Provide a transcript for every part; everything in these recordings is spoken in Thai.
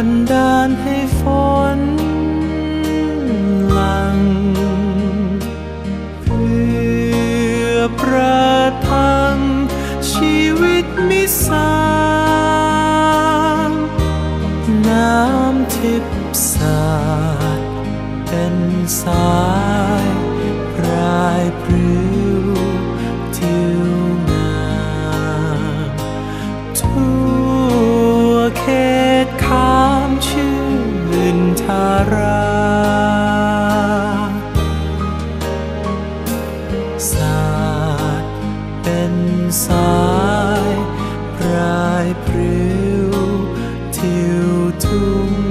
บันดาลให้ฝนหลังเพื่อประทังชีวิตมิสางน้ำทิพสาดเป็นสายพรายพรือ รา สาดเป็นสายปลายพริ้วทิวทุ่ง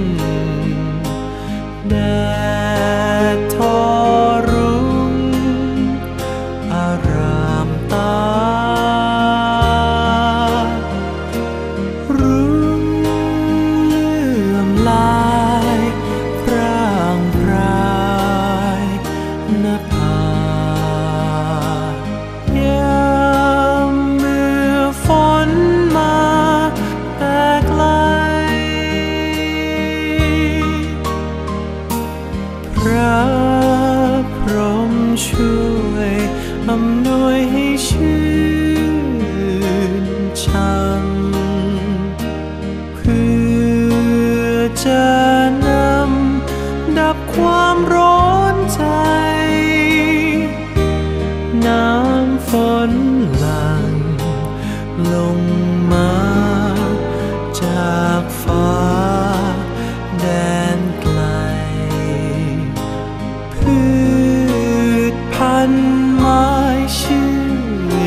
ระพรหมช่วยอำนวยให้ชื่นช่ำเพื่อจะนำดับความร้อนใจ น้ำฝน ม้ชื่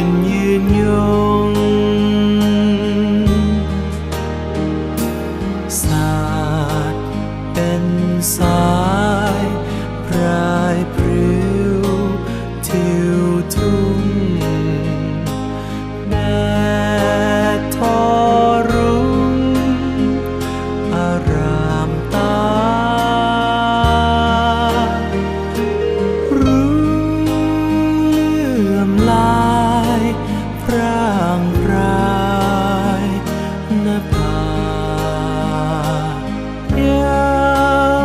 นยืนย ร่างพรายนภายา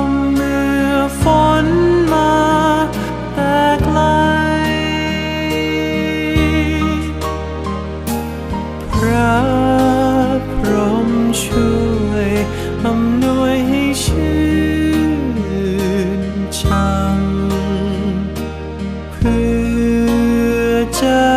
มเมื่อฝนมาแต่ไกล พระพรหมช่วยอำนวยให้ชื่นช่ำเพื่อจะ